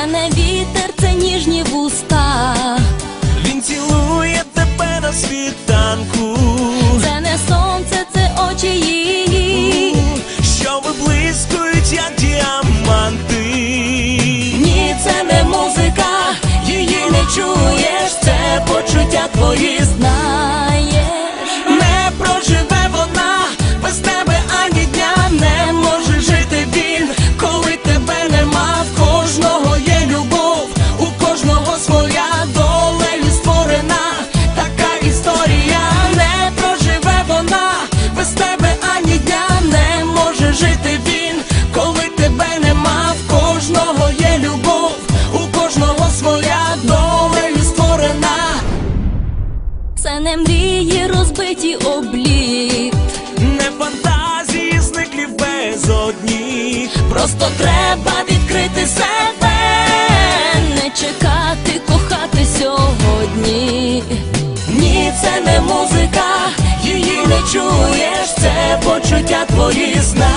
та не вітер, це ніжні вуста. Він цілує тебе на світанку. Не мрії, розбиті обліт не фантазії зниклі безодні. Просто треба відкрити себе, не чекати, кохати сьогодні. Ні, це не музика, її не чуєш, це почуття твої зна.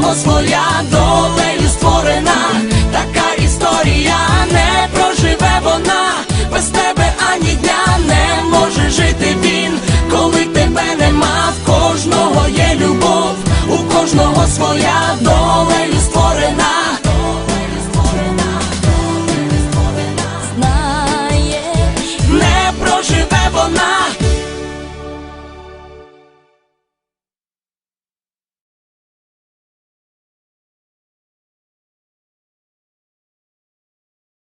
кого своя долею створена, така історія не проживе вона, без тебе ані дня не може жити він, коли тебе нема, в кожного є любов, у кожного своя доля.